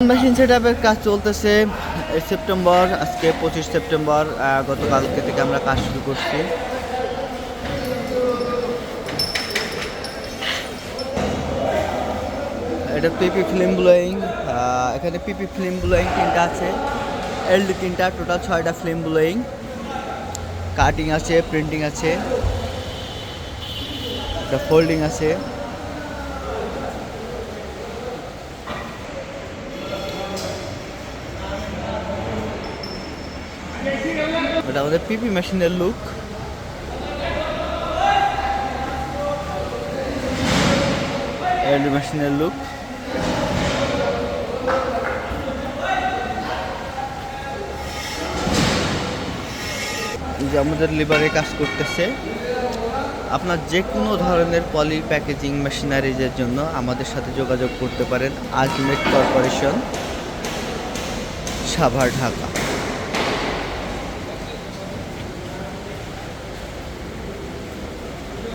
Machine set কাজ চলতেছে। September, আজকে পঁচিশ সেপ্টেম্বর গতকালকে থেকে আমরা কাজ শুরু করছি। এটা পিপি ফিল্ম ব্লোয়িং এখানে পিপি ফিল্ম ব্লোয়িং তিনটা আছে। এলডি তিনটা টোটাল ছয়টা ফিল্ম ব্লোয়িং কাটিং আছে প্রিন্টিং আছে। এটা ফোল্ডিং আছে। এটা আমাদের পিপি মেশিনের লুক মেশিনের লুক যে আমাদের লিভারে কাজ করতেছে। আপনার যে কোনো ধরনের পলি প্যাকেজিং মেশিনারিজের জন্য আমাদের সাথে যোগাযোগ করতে পারেন। Ultimate corporation Savar, Dhaka.